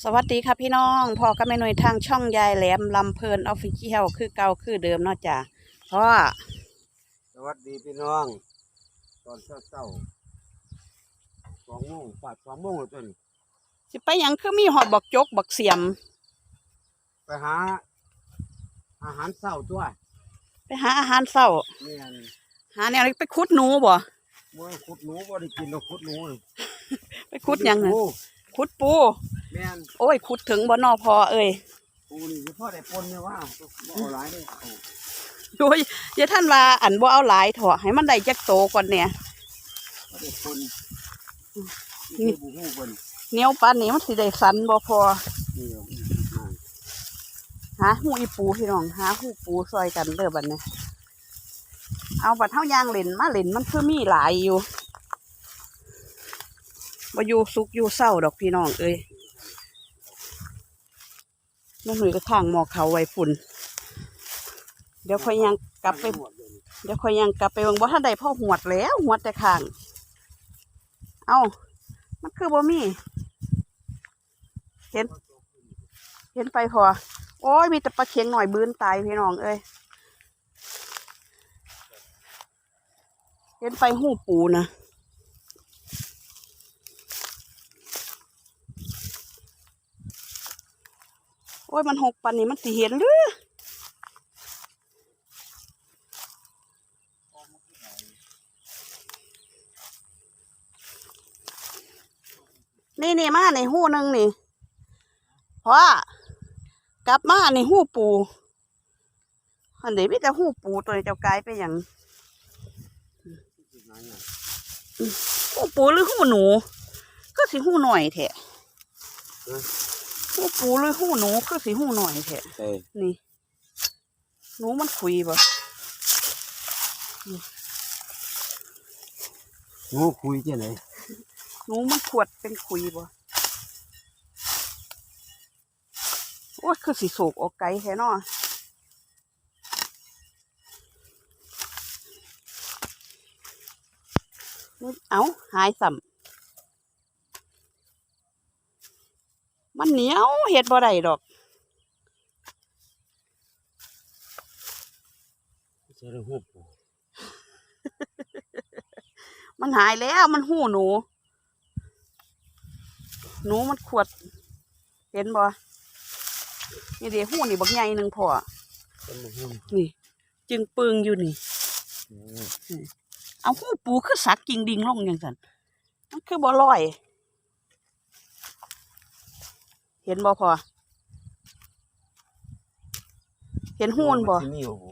สวัสดีค่ะพี่น้องพ่อกับแม่หน่วยทางช่องยายแหลมลำเพลินออฟฟิเชียลคือเก่าคือเดิมเนาะจ้ะพ่อสวัสดีพี่น้อง ตอนเช้าเช้าๆสองโมงปาดสองโมงแล้วจนสิไปหยังคือมีหอดบักจกบักเสียม ไปหา อาหารเช้าตัวไปหาอาหารเศร้าแม่นหาแนวไปขุดหนูบ่บ่ให้ขุดหนูบ่ได้กินเราขุดหนูน่ะไปขุดหยังน่ะปูขุดปูแม่นโอ้ยขุดถึงบ่นอพอเอ้ยปูนี่เฉพาะได้ปนเนี่ยว่าบ่เอาหลายเลยเอาโอ้ยอย่าท่านว่าอันบ่เอาหลายเถอะให้มันได้จักโตก่อนเนี่ยบ่ได้ปนนี่คือบุหูเพิ่นเหนียวปานนี้มันสิได้สันบ่พอนี่เอามาหาหูอีปูพี่น้องหาหูปูซอยกันเด้อบัดนี้เอาบัดเท่ายางเล่นมาเล่นมันคือมีหลายอยู่บ่อยู่สุกอยู่เศร้าดอกพี่น้องเอ้ย มันหนุ่ยก็ทางหมอกเขาไว้ฝุ่น เดี๋ยวค่อยยังกลับไปเดี๋ยวค่อยยังกลับไปเบิ่งบ่ทันได้พ่อหวดแล้วหวดแต่ข้าง เอามันคือบ่มี เห็น เห็นไปพอ โอ้ยมีแต่ปลาเค็งหน่อยบืนตายพี่น้องเอ้ยเห็นไปหูปูนะ อ้ยมันหกปันนี้มันสิเห็นหรือนี่นี่มาในหู้หนึ่งนี่เพราะกลับมาในหู้ปูอันเดี๋ยวมีแต่หู้ปูตัวเจ้ากลายไปอย่างหนอะหูปูหรือหู้หนู ก็สิหู้หน่อยแท้เอ้ย หูปูหรือหูหนูก็สิหูหน่อยแท้เอ้ยนี่หนูมันคุยบ่หนูคุยจังได๋หนูมันขวดเป็นคุยบ่โอ้ยคือสิโศกออกไกลแท้เนาะนี่เอาหายสัม มันเหนียวเฮ็ดบ่ได้ดอกจะได้ฮู้ปูมันหายแล้วมันหูหนู หนูมันขวด เห็นบ่นี่เดี๋ยวหูนี่บักใหญ่หนึ่งพอเป็นบ่ฮู้นี่ จึงปึงอยู่นี่อืมเอาหูปูคือสักกิ่งดิ่งลงอย่างสันมันคือบ่ลอย เห็นบ่พอ เห็นหูนบ่สิมีบ่ปู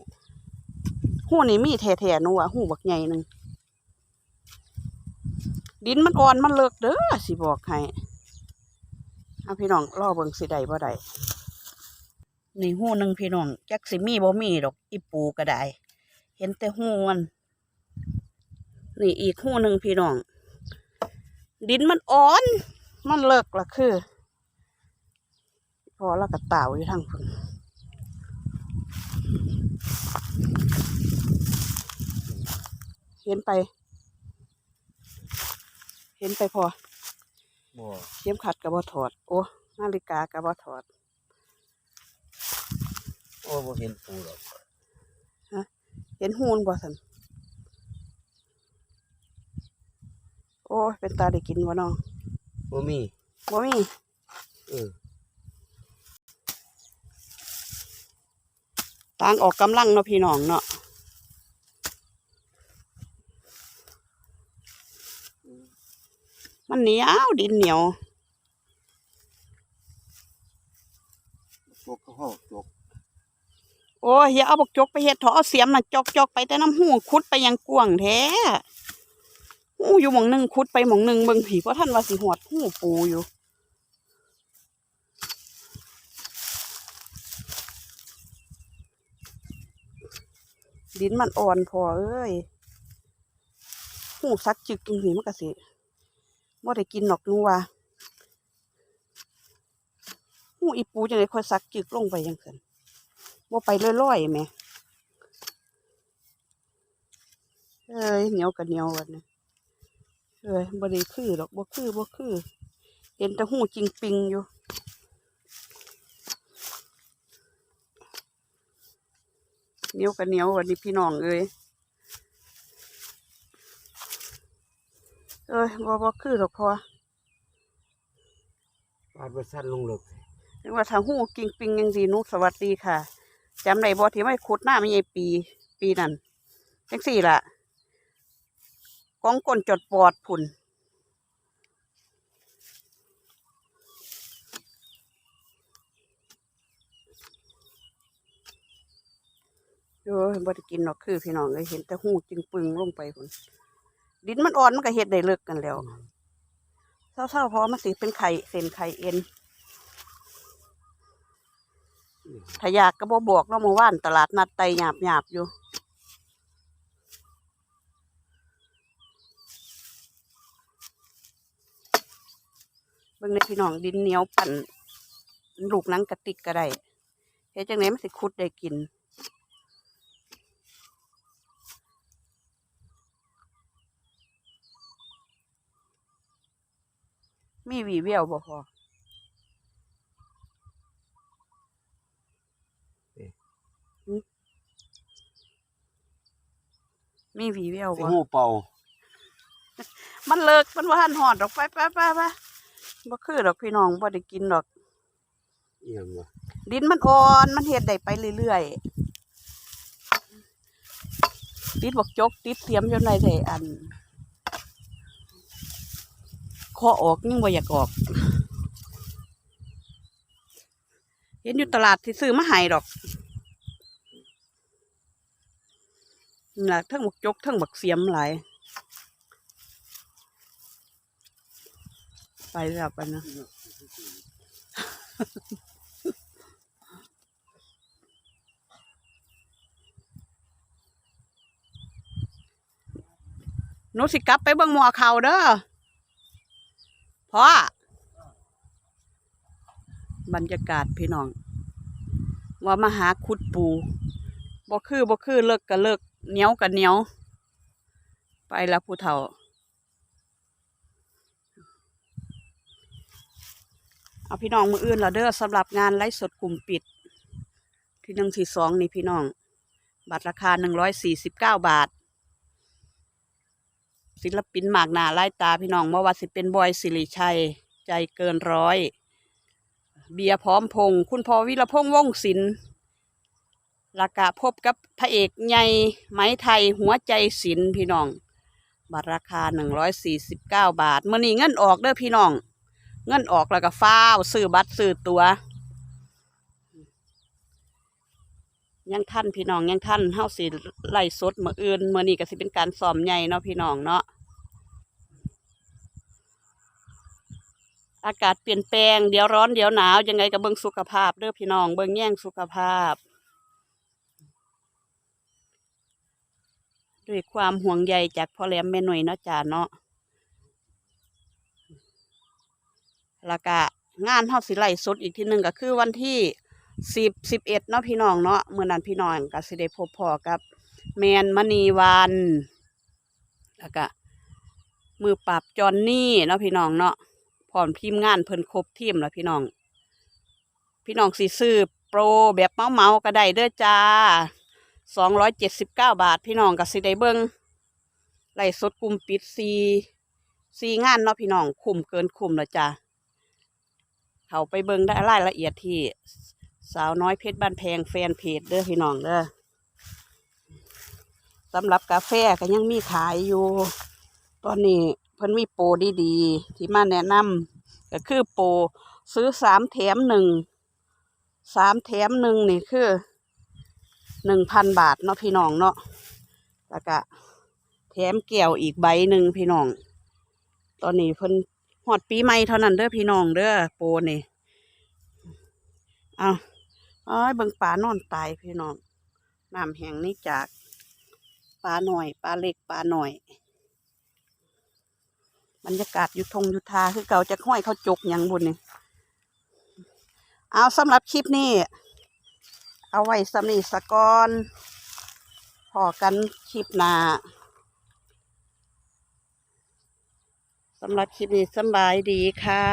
หูนี่มีแท้ๆหนูว่าหูบักใหญ่หนึ่งดินมันอ่อนมันเลิกเด้อสิบอกให้เอาพี่น้องรอเบิ่งสิได้บ่ได้นี่หูหนึ่งพี่น้องจักสิมีบ่มีดอกอีปูก็ได้ เห็นแต่หูมันนี่อีกหูหนึ่งพี่น้องดินมันอ่อน มันเลิกละคือ พอแล้วก็เต่าอยู่ทางพุ่นเห็นไป เห็นไปพอบ่เข็มขัดกับบ่ถอด โอ้นาฬิกากับบ่ถอด โอ้บ่เห็นปูหรอกเห็นหูนบ่สันโอ้ยเป็นตาได้กินบ่น้องบ่มีบ่มีเออ ต่างออกกำลังเนาะพี่น้องเนาะมันเหนียวดินเหนียวจกเขาเข้าจกโอ้ยอย่าเอาบกจกไปเฮ็ดเถอะเอาเสียมน่ะจอกจอกไปแต่น้ำหูขุดไปยังกวางแท้หูอยู่หมองหนึงขุดไปหมองหนึงเบิ่งผีเพราะท่านว่าสิหวดหูปูอยู่ ดินมันอ่อนพอเอ้ยหูสักจึกจังสีมันก็สิบ่ได้กินหนอกนูว่าหูอีปูจังไดค่อยสักจึกลงไปจังซั่นบ่ไปลอยๆแหมเอ้ยเหนียวกับเหนียววันนี้เอ้ยบ่ได้คือดอกบ่คือบ่คือ เห็นแต่หูจริงปิงอยู่ เหนียวกับเหนียววันนี้พี่น้องเอ้ยเอ้ยบ่บ่คือหรอกพอปาดประสันลงเลิกนึกว่าทางหูกิ่งปิงยังดีหนุสวัสดีค่ะจำได้บ่ที่ไม่ขุดหน้าไม่ใช่ปี ปีนั้นจังสี่ล่ะกองก้นจดปอดพุ่น โอ้ยบ่ได้กินหรอกคือพี่น้องเลยเห็นแต่หูจึงปึงลงไปพุ่นดินมันอ่อนมันก็เฮ็ดได้เลิกกันแล้วเศร้าๆเพราะมันสิเป็นไข่เส้นไข่เอ็นถ้าอยากก็บ่บอกเนาะเมื่อวานตลาดนัดไตหยาบหยาบๆอยู่เบิ่งในพี่น้องดินเหนียวปั่นลูกหนังกระติกก็ได้เฮ็ดจังไดมันสิคุดได้กิน วีเวียวบ่พอมีหวีเวียวสิบ่หูเป่ามันเลิกมันว่าหันหอดดอกไปไปไปไปบ่คือดอกพี่น้องบ่ได้กินดอก เอียงวะดินมันอ่อนมันเฮ็ดได้ไปเรื่อยๆติดบอกจกติดเสียมจนได้ได้อัน คอออกยังบ่อยากออก เห็นอยู่ตลาดที่ซื้อมาให้ดอกนี่ล่ะทั้งบักจกทั้งบักเสียมหลายไปแล้วไปนะหนูสิกลับไปเบิ่งหมอเขาเด้อ พ่อบรรยากาศพี่น้อง ว่ามาหาขุดปูบ่คือบ่คือเลิกก็เลิกเหนียวก็เหนียว ไปแล้วผู้เฒ่า เอาพี่น้องมืออื่นและเด้อสำหรับงานไลฟ์สดกลุ่มปิด ที่หนึ่งที่สองนี่พี่น้อง บัตรราคาหนึ่งร้อยสี่สิบเก้าบาท ศิลปินหมากหนาไล่ตาพี่น้องเมื่อว่าสิเป็นบอยสิริชัย ใจเกินร้อย เบียร์พร้อมพง คุณพ่อวิรพงษ์ว่องศิลป์ลากะพบกับพระเอกใหญ่ไหมไทยหัวใจศิลป์พี่น้อง บัตรราคาหนึ่งร้อยสี่สิบเก้าบาทมื่อนี้เงินออกเด้อพี่น้อง เงินออกแล้วก็ฟ้าวซื้อบัตรซื้อตัว ยังท่านพี่น้องยังท่านเฮาสิไล่สดมื้ออื่นมื้อนี้ก็สิเป็นการซ้อมใหญ่เนาะพี่น้องเนาะอากาศเปลี่ยนแปลงเดี๋ยวร้อนเดี๋ยวหนาวยังไงก็เบิ่งสุขภาพเด้อพี่น้องเบิ่งแย่งสุขภาพ ด้วยความห่วงใยจากพ่อแหลมแม่หน่วยเนาะจ้าเนาะแล้วก็งานเฮาสิไล่สดอีกทีหนึ่งก็คือวันที่ สิบสิบเอ็ดเนาะพี่น้องเนาะเมื่อนั้นพี่น้องก็สิได้พบพ่อกับ แมนมณีวันแล้วก็มือปราบจอนนี่เนาะพี่น้องเนาะพร้อมทีมงานเพิ่นครบทีมแล้วพี่น้อง พี่น้องสิซื้อโปรแบบเมาเมาก็ได้เด้อจ้าสองร้อยเจ็ดสิบเก้าบาท พี่น้องก็สิได้เบิ้งไล่สดกลุ่มปิดซีซีงานเนาะพี่น้องคุ้มเกินคุ้มแล้วจ้าเขาไปเบิ่งได้รายละเอียดที่ สาวน้อยเพชรบ้านแพงแฟนเพจเด้อพี่น้องเด้อสำหรับกาแฟก็ยังมีขายอยู่ ตอนนี้เพิ่นมีโปรดีๆ ที่มาแนะนำก็คือโปรซื้อสามแถมหนึ่งสามแถมหนึ่งนี่คือหนึ่งพันบาทเนาะพี่น้องเนาะแล้วก็แถมแก้วอีกใบหนึ่งพี่น้อง ตอนนี้เพิ่นหอดปีใหม่เท่านั้นเด้อพี่น้องเด้อโปรนี่ เอา เอ้ยเบิ่งปลานอนตายพี่น้องน้ำแห้งนี่จากปลาหน่อยปลาเล็กปลาหน่อยบรรยากาศยู่ทงยู่ทาคือเก่าจะห้อยเขาจกหยังบุญนี่เอาสำหรับคลิปนี้ เอาไว้สำนีสะกอนพอกันคลิปหน้าสำหรับคลิปนี้สบายดีค่ะ